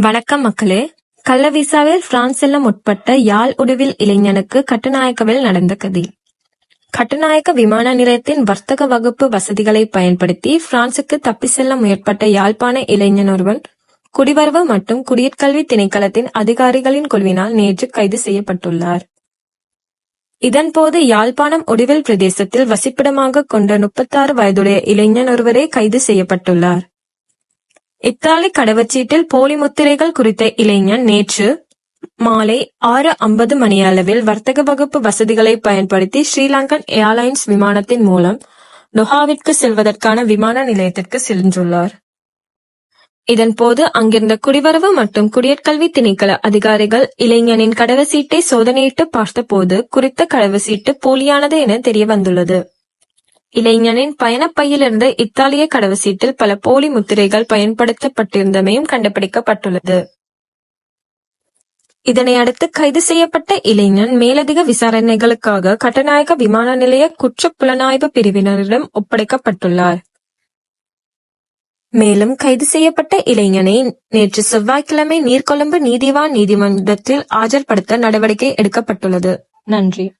வணக்கம் மக்களே. கள்ளவிசாவில் பிரான்ஸ் செல்லம் உட்பட்ட யாழ் உடுவில் இளைஞனுக்கு கட்டுநாயக்கவில் நடந்த கதி. கட்டுநாயக்க விமான நிலையத்தின் வர்த்தக வகுப்பு வசதிகளை பயன்படுத்தி பிரான்சுக்கு தப்பி செல்ல முயற்பட்ட யாழ்ப்பாண இளைஞன் ஒருவன் குடிவரவு மற்றும் குடியிற்கல்வி திணைக்களத்தின் அதிகாரிகளின் குழுவினால் நேற்று கைது செய்யப்பட்டுள்ளார். இதன்போது யாழ்ப்பாணம் உடுவில் பிரதேசத்தில் வசிப்பிடமாக கொண்ட முப்பத்தாறு வயதுடைய இளைஞன் ஒருவரே கைது செய்யப்பட்டுள்ளார். இத்தாலி கடவுச்சீட்டில் போலி முத்திரைகள் குறித்த இளைஞன் நேற்று மாலை ஆறு ஐம்பது மணியளவில் வர்த்தக வகுப்பு வசதிகளை பயன்படுத்தி ஸ்ரீலங்கன் ஏர்லைன்ஸ் விமானத்தின் மூலம் நொஹாவிற்கு செல்வதற்கான விமான நிலையத்திற்கு சென்றுள்ளார். இதன்போது அங்கிருந்த குடிவரவு மற்றும் குடியற்கல்வி திணைக்கள அதிகாரிகள் இளைஞனின் கடவுச்சீட்டை சோதனையிட்டு பார்த்தபோது குறித்த கடவுச்சீட்டு போலியானது என தெரிய வந்துள்ளது இளைஞனின் பயணப்பையிலிருந்து இத்தாலிய கடவுசீட்டில் பல போலி முத்திரைகள் பயன்படுத்தப்பட்டிருந்தமையும் கண்டுபிடிக்கப்பட்டுள்ளது. இதனை அடுத்து கைது செய்யப்பட்ட இளைஞன் மேலதிக விசாரணைகளுக்காக கட்டநாயக விமான நிலைய குற்றப் புலனாய்வு பிரிவினரிடம் ஒப்படைக்கப்பட்டுள்ளார். மேலும் கைது செய்யப்பட்ட இளைஞனை நேற்று செவ்வாய்க்கிழமை நீர்கொழும்பு நீதிவான் நீதிமன்றத்தில் ஆஜர்படுத்த நடவடிக்கை எடுக்கப்பட்டுள்ளது. நன்றி.